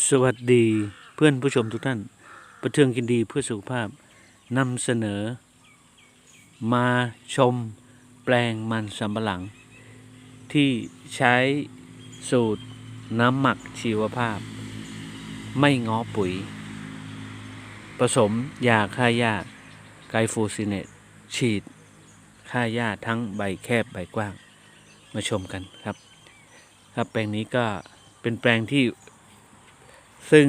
สวัสดีเพื่อนผู้ชมทุกท่าน ประเทืองกินดีเพื่อสุขภาพนำเสนอ มาชมแปลงมันสำปะหลัง ที่ใช้สูตรน้ำหมักชีวภาพ ไม่ง้อปุ๋ย ผสมยาฆ่าหญ้าไกลโฟซิเนตฉีดฆ่าหญ้าทั้งใบแคบใบกว้าง มาชมกันครับ ครับแปลงนี้ก็เป็นแปลงที่ ซึ่ง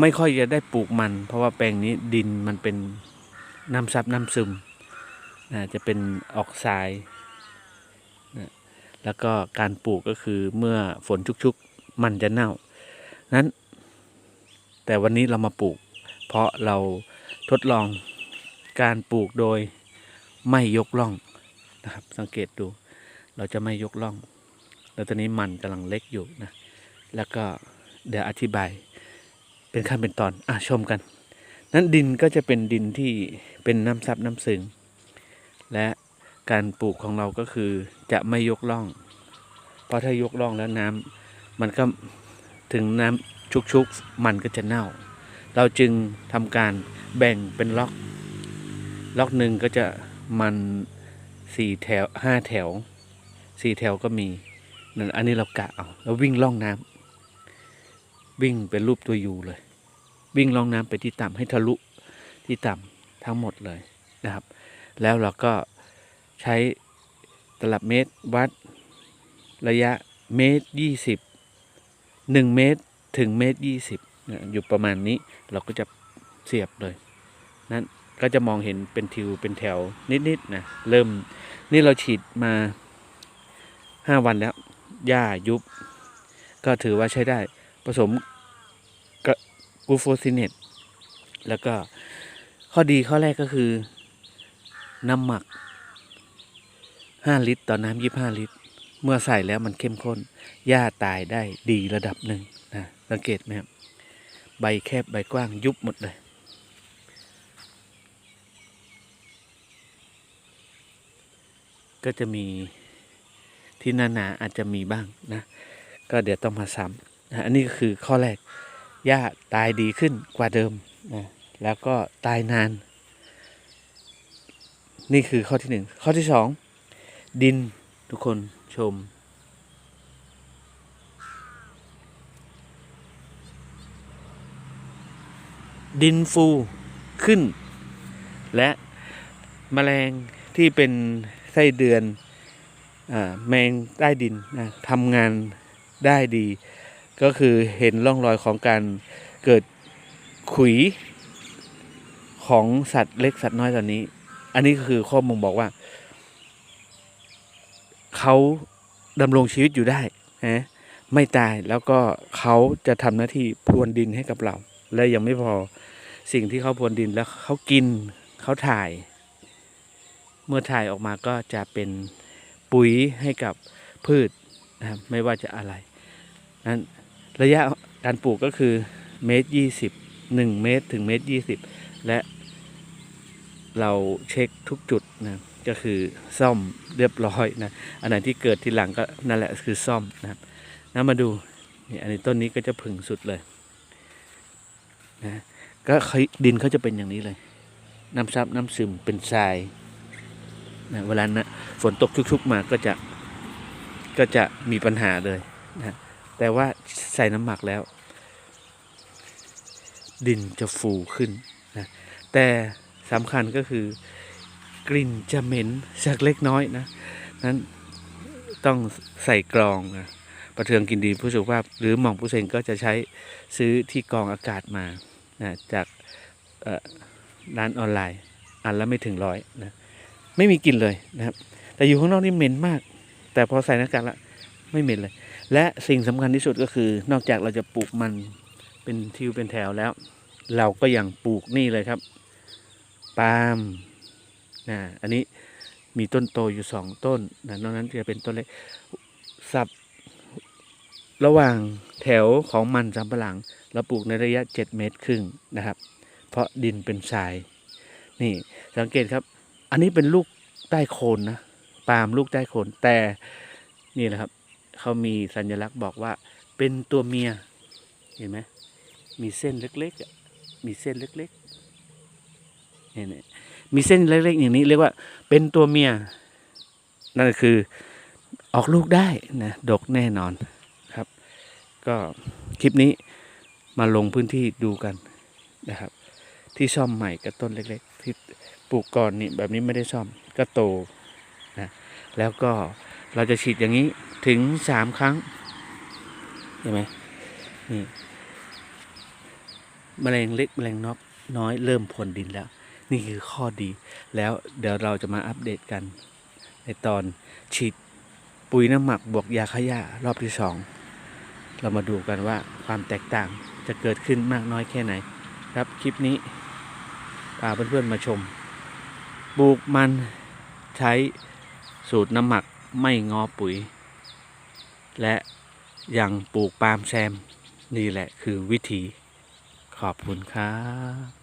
ไม่ค่อยจะได้ปลูกมัน เพราะว่าแปลงนี้ดินมันเป็นน้ำซับน้ำซึมนะจะเป็นออกทรายนะแล้วก็การปลูกก็คือเมื่อฝนชุกๆมันจะเน่า นั้น แต่วันนี้เรามาปลูก เพราะเราทดลองการปลูกโดยไม่ยกล่องนะครับสังเกตดู เราจะไม่ยกล่อง แล้วตอนนี้มันกำลังเล็กอยู่นะแล้วก็ เดี๋ยวอธิบาย เป็นขั้นเป็นตอนอะชมกัน นั้นดินก็จะเป็นดินที่เป็นน้ำซับน้ำซึง และการปลูกของเราก็คือจะไม่ยกล่อง เพราะถ้ายกล่องแล้วน้ำมันก็ถึงน้ำชุกๆมันก็จะเน่า เราจึงทำการแบ่งเป็นล็อก ล็อกหนึ่งก็จะมันสี่แถวห้าแถวสี่แถวก็มีนั่นอันนี้เรากะเอาแล้ววิ่งล่องน้ำ วิ่งเป็นรูปตัวยูเลย วิ่งล่องน้ำไปที่ต่ำให้ทะลุที่ต่ำทั้งหมดเลยนะครับ แล้วเราก็ใช้ตลับเมตรวัดระยะเมตรยี่สิบหนึ่งเมตรถึงเมตรยี่สิบอยู่ประมาณนี้เราก็จะเสียบเลยนั้นก็จะมองเห็นเป็นทิวเป็นแถวนิดๆนะเริ่มนี่เราฉีดมาห้าวันแล้วหญ้ายุบ ก็ถือว่าใช้ได้ ผสมก,กูโฟซินเนตแล้วก็ข้อดีข้อแรกก็คือ น้ำหมัก 5 ลิตร ต่อน้ำ25ลิตร เมื่อใส่แล้วมันเข้มข้น หญ้าตายได้ดีระดับหนึ่งนะสังเกตไหมครับ ใบแคบใบกว้างยุบหมดเลย ก็จะมีที่หนาๆอาจจะมีบ้างนะ ก็เดี๋ยวต้องมาซ้ำ นะอันนี้ก็คือข้อแรกหญ้าตายดีขึ้นกว่าเดิมนะแล้วก็ตายนาน นี่คือข้อที่หนึ่งข้อที่สองดินทุกคนชม ดินฟูขึ้น และแมลงที่เป็นไส้เดือนอแมงใต้ดินนะทำงานได้ดี ก็คือเห็นร่องรอยของการเกิดขุยของสัตว์เล็กสัตว์น้อยตอนนี้ อันนี้ก็คือข้อมูลบอกว่า เขาดำรงชีวิตอยู่ได้นะไม่ตายแล้วก็เขาจะทำหน้าที่พรวนดินให้กับเรา และยังไม่พอสิ่งที่เขาพรวนดินแล้วเขากินเขาถ่าย เมื่อถ่ายออกมาก็จะเป็นปุ๋ยให้กับพืชนะครับไม่ว่าจะอะไรนั้น ระยะการปลูกก็คือเมตรยี่สิบหนึ่งเมตรถึงเมตรยี่สิบและเราเช็คทุกจุดนะก็คือซ่อมเรียบร้อยนะอันไหนที่เกิดทีหลังก็นั่นแหละคือซ่อมนะครับนะมาดูนี่อันนี้ต้นนี้ก็จะผึ่งสุดเลยนะก็เขาดินเขาจะเป็นอย่างนี้เลย น้ำซับน้ำซึมเป็นทรายนะเวลานะฝนตกชุกๆมาก็จะก็จะมีปัญหาเลยนะ แต่ว่าใส่น้ำหมักแล้ว ดินจะฟูขึ้นนะแต่สำคัญก็คือกลิ่นจะเหม็นสักเล็กน้อยนะนั้นต้องใส่กรองนะประเทืองกินดีผู้สุขภาพ หรือหม่องผู้เซงก็จะใช้ซื้อที่กรองอากาศมานะจากร้านออนไลน์ อันละไม่ถึงร้อยนะไม่มีกลิ่นเลยนะครับ แต่อยู่ข้างนอกนี่เหม็นมาก แต่พอใส่หน้ากากละไม่เหม็นเลย และสิ่งสำคัญที่สุดก็คือนอกจากเราจะปลูกมันเป็นทิวเป็นแถวแล้ว เราก็ยังปลูกนี่เลยครับปาล์มนะอันนี้มีต้นโตอยู่สองต้นนะนอกนั้นจะเป็นต้นเล็กสับระหว่างแถวของมันสำปะหลัง เราปลูกในระยะ 7 เมตรครึ่งนะครับ เพราะดินเป็นทราย นี่สังเกตครับ อันนี้เป็นลูกใต้โคนนะปาล์มลูกใต้โคนแต่นี่แหละครับ เขามีสัญลักษณ์บอกว่าเป็นตัวเมีย เห็นไหมมีเส้นเล็กๆมีเส้นเล็กๆเนี่ยเนี่มีเส้นเล็กๆอย่างนี้เรียกว่าเป็นตัวเมีย นั่นคือออกลูกได้นะดกแน่นอนครับ ก็คลิปนี้มาลงพื้นที่ดูกันนะครับ ที่ซ่อมใหม่กับต้นเล็ก ๆ ที่ปลูกก่อนนี่แบบนี้ไม่ได้ซ่อมก็โตนะแล้วก็ เราจะฉีดอย่างนี้ถึงสามครั้งเห็นไหมนี่แมลงเล็กแมลงนกน้อยเริ่มพ่นดินแล้ว นี่คือข้อดี แล้วเดี๋ยวเราจะมาอัปเดตกัน ในตอนฉีดปุ๋ยน้ำหมักบวกยาฆ่าหญ้ารอบที่สองเรามาดูกันว่าความแตกต่างจะเกิดขึ้นมากน้อยแค่ไหน ครับคลิปนี้พาเพื่อนๆมาชมปลูกมันใช้สูตรน้ำหมัก ไม่งอปุ๋ย และยังปลูกปาล์มแซม นี่แหละคือวิธี ขอบคุณครับ